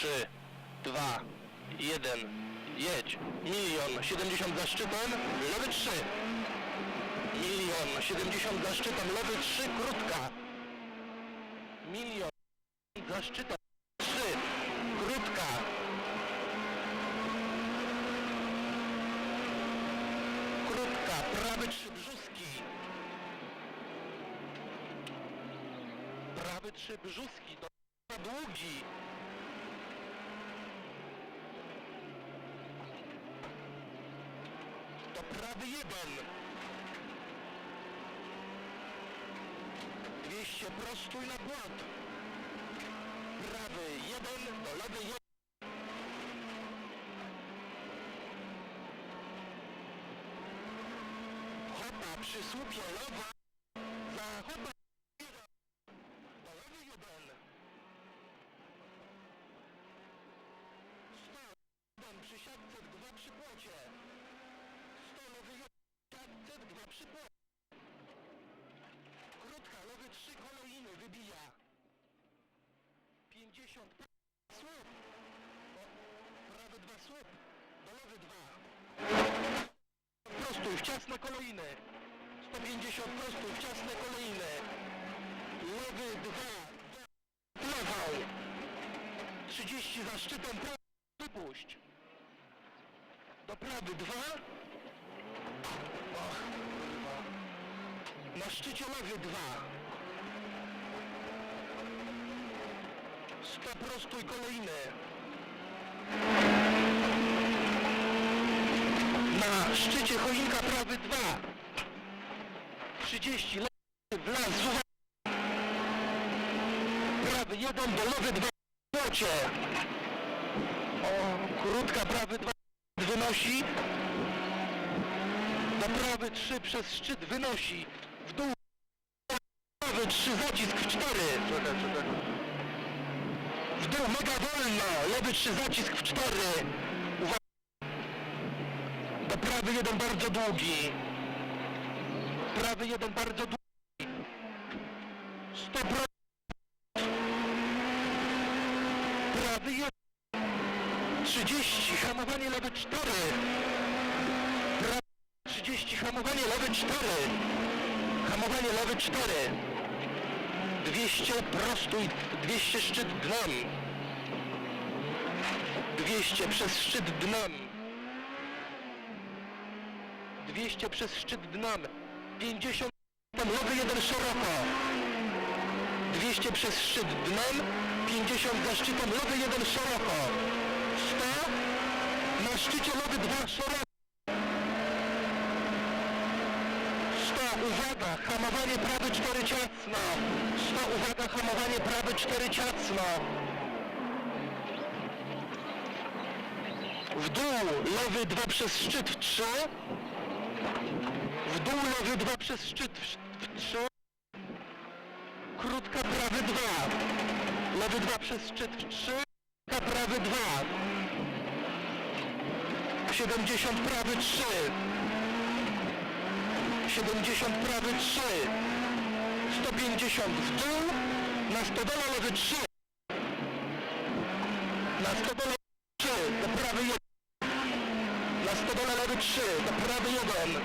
3, 2, 1, jedź. Milion 70 za szczytem, lewy 3. Milion 70 za szczytem, lewy 3, krótka. Milion za szczytem, 3, krótka. Krótka, prawy 3, brzuski. Prawy 3, brzuski, do długi. Prawy jeden. 200 prostuj na błąd. Prawy jeden, do lewy jeden. Hopa przy słupie lewa. Wybija. 50, słup. Prawy dwa słup, do lewy dwa. Prostuj, wczesne kolejny. 150 prostuj, wczesne kolejny. Lewy dwa, lewą. 30 za szczytem, prawy wypuść. Do prawy dwa. Och. Na szczycie lewy dwa. 100 prostuj kolejny. Na szczycie choinka prawy dwa. 30 lewy w las zuwa. Prawy jeden do lewy dwa w płocie. O, krótka prawy dwa wynosi. Do prawy 3 przez szczyt wynosi. W dół. Prawy 3 zacisk 4. Czekaj, czekaj. W dół mega wolno. Lewy 3 zacisk w 4. Uwaga. Do prawy jeden bardzo długi. Prawy jeden bardzo długi. 100 pro... Prawy jeden. 30. Hamowanie lewy 4. Prawy 30. Hamowanie lewy 4. Hamowanie lewy 4. 200 prostuj. 200 szczyt dnem. 200 przez szczyt dnem. 200 przez szczyt dnem. 50 tam lewy jeden szeroko. 200 przez szczyt dnem. 50 za szczytem lewy jeden szeroko. 100 na szczycie lewy dwa szeroko. 100 uwaga, hamowanie prawy 4 ciasno. 100 uwaga, hamowanie prawy 4 ciasno. W dół lewy 2 przez szczyt w 3. W dół lewy 2 przez szczyt w 3. Krótka prawy 2. Lewy 2 przez szczyt w 3. Krótka prawy 2. 70 prawy 3. 70 prawy 3. 150 w dół. Na stodole lewy 3. Na stodole 3. Do prawy 1. Na stodole lewy 3. Do prawy 1.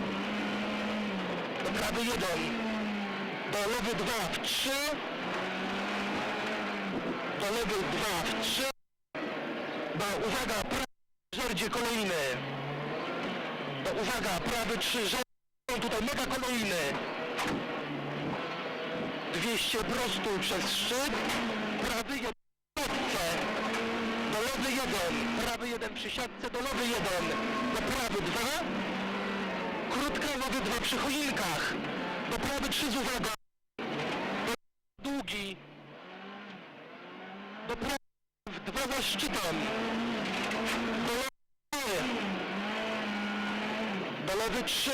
Do prawy 1. Do lewy 2 w 3. Do lewy 2 w 3. Do uwaga, prawy żerdzie kolejny. Do uwaga, prawy 3 żerdzie. Tutaj mega kolejny. 200 prostuj przez szczyt. Prawy 1 siatce. Do lewy 1. Prawy 1 przy siatce. Do lewy 1. Do prawy 2. Krótka lewy 2 przy choinkach. Do prawy 3 z uwagą. Długi. Do prawy 2 za szczytem. Do lewy. Do lewy 3.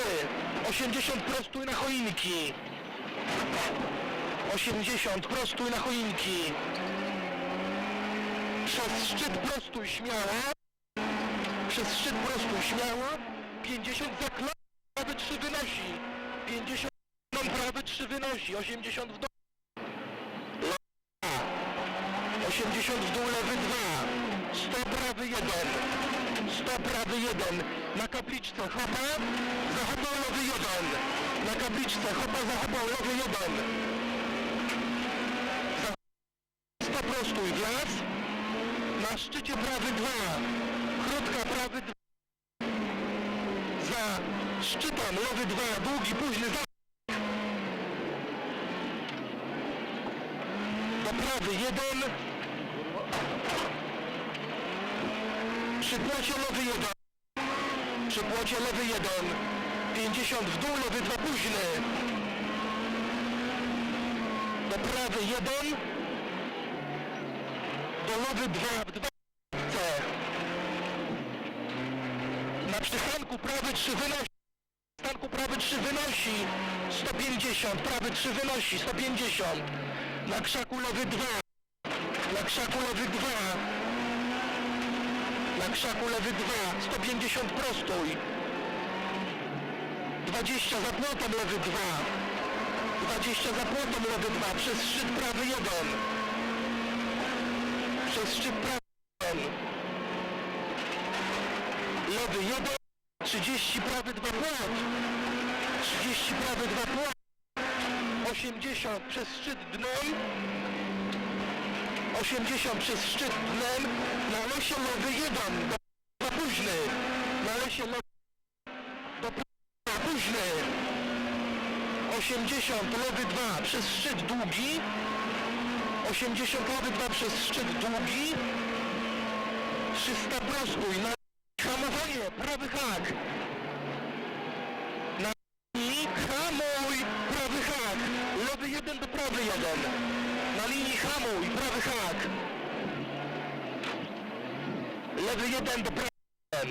80 prostuj na choinki. 80 prostuj na choinki. Przez szczyt prostuj śmiało. Przez szczyt prostuj śmiało. 50 za klatę. Prawy 3 wynosi. 50 nam prawy 3 wynosi. 80 w dół. Lewa. 80 w dół lewy 2. prawy 1. 100 prawy 1. Na kapliczce hopa, za hopą lewy 1. Na kapliczce hopa, za hopą lewy 1. Za 100 prostuj wjazd. Na szczycie prawy 2. Krótka prawy 2. Za szczytem lewy 2. Długi, późny za. Do prawy 1. Przy płocie lewy 1. Przy płocie lewy 1. 50 w dół, lewy 2 późny. Do prawy 1. Do lewy 2 w 2 C. Na przystanku prawy 3 wynosi. Przystanku prawy 3 wynosi. 150. Prawy 3 wynosi. 150. Na krzaku lewy 2. Na krzaku lewy 2. Na krzaku lewy 2. 150 prostój. 20 za płotem lewy 2. 20 za płotem lewy 2. Przez szczyt prawy 1. Przez szczyt prawy 1. Lewy 1. 30 prawy 2 płot. 30 prawy 2 płot. 80 przez szczyt dnem. 80 przez szczyt dnem. Na lesie lewy 1. Do późny. Na lesie lewy do późny. 80 lewy 2 przez szczyt długi. 80 lewy 2 przez szczyt długi. 300 prostój. Na hamowanie. Prawy hak. Na hamuj. Prawy hak. Lewy 1 do prawy 1. Na linii hamuj. Prawy hak. Lewy 1 do prawy 1.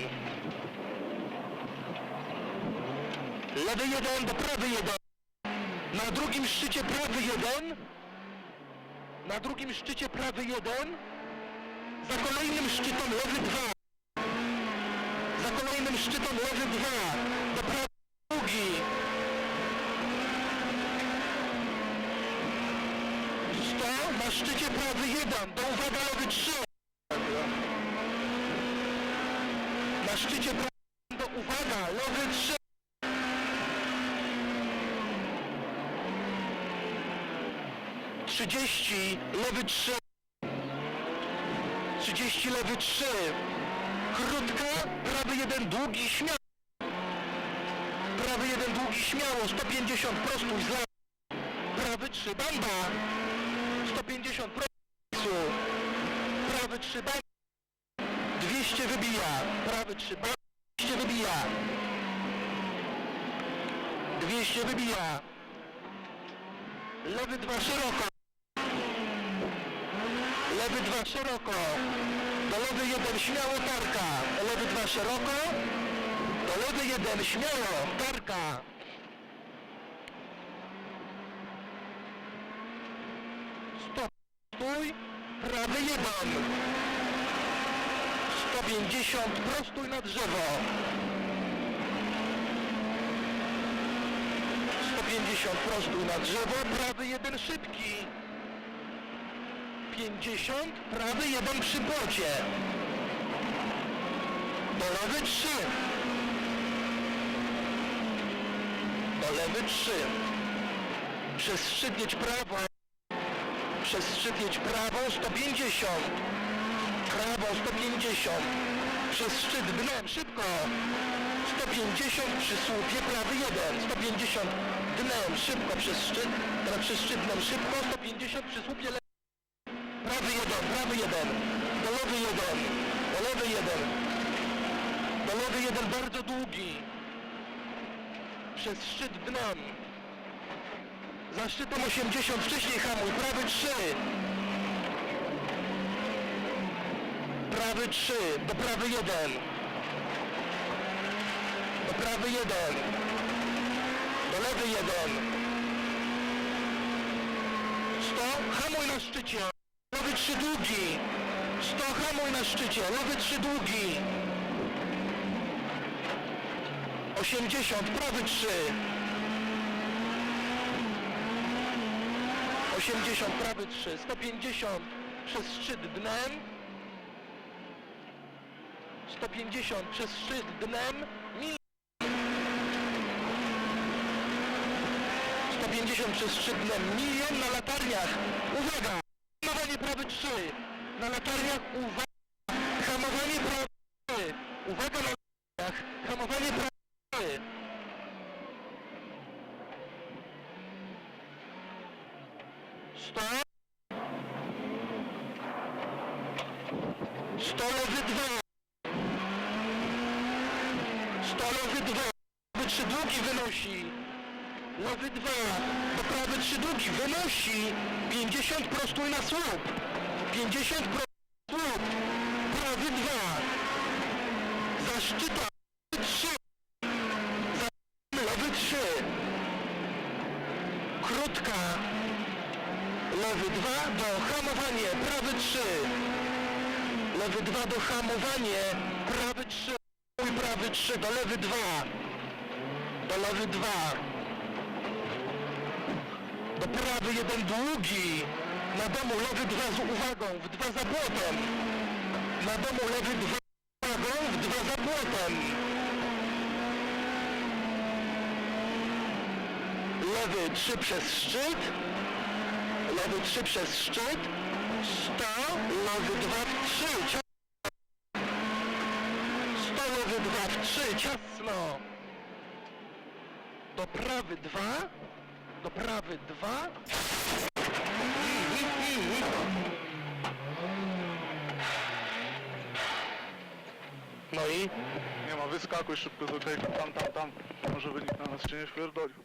Lewy 1 do prawy 1. Na drugim szczycie prawy 1. Na drugim szczycie prawy 1. Za kolejnym szczytem lewy 2. Za kolejnym szczytem lewy 2. Do prawy drugi. 100 na szczycie prawy 1. Do uwaga lewy 3. Na szczycie prawy 1 do uwaga lewy 3. 30 lewy 3 30 lewy 3 krótka prawy 1 długi śmiało prawy 1 długi śmiało 150 prostój za prawy 3 banda 150 prostój prawy 3 banda 200 wybija prawy 3 banda 200 wybija 200 wybija lewy 2 szeroko Lewy 2 szeroko. Do lewy 1 śmiało tarka. Lewy 2 szeroko. Do lewy 1 śmiało tarka. Stop. Stój. 1. 150. Prostuj na drzewo. 150. Prostuj na drzewo. Prawy 1 szybki. 50, prawy 1 przy płocie. Do lewy 3. Do lewy 3. Przez szczyt jedź prawo. Przez szczyt jedź prawą 150. Prawą 150. Przez szczyt dnem szybko. 150 przy słupie prawy 1. 150 dnem szybko przez szczyt. Teraz przez szczyt dnem szybko. 150 przy słupie lewy. Prawy jeden, prawy jeden, do lewy jeden, do lewy jeden, do lewy jeden bardzo długi, przez szczyt dnem, za szczytem 80, wcześniej hamuj, prawy 3, prawy 3, do prawy jeden, do prawy jeden, do lewy jeden, 100, hamuj na szczycie. Lewy 3 długi. 100 hamuj na szczycie. Lewy 3 długi. 80, prawy 3. 80, prawy 3. 150 przez szczyt dnem. 150 przez szczyt dnem, milion. 150 przez szczyt dnem, milion na latarniach. Uwaga! Hamowanie prawy 3. Na latarniach uwaga! Hamowanie prawy 3. Uwaga na latarniach. Hamowanie prawy 3. Stop. Stolowy 2. Stolowy 2. Lewy 3 długi wynosi. Lewy 2. Do prawy 3 długi wynosi. 50 prostuj na słup. 50 prostuj Lewy 2 do hamowanie. Prawy 3. Lewy 2 do hamowanie. Prawy 3. Mój prawy 3 do lewy 2. Do lewy 2. Do prawy jeden długi. Na domu lewy 2 z uwagą. W 2 za płotem. Na domu lewy 2 z uwagą. W 2 za płotem. Lewy 3 przez szczyt. Lewy 3 przez szczyt. 100. Lewy 2 w 3. 100 lewy 2 w 3. Ciasno. Do prawy 2. Do prawy 2. No i Nie ma, wyskakuj szybko z okejka, tam, tam, tam. Może by nikt na nas cię nie wpierdolił.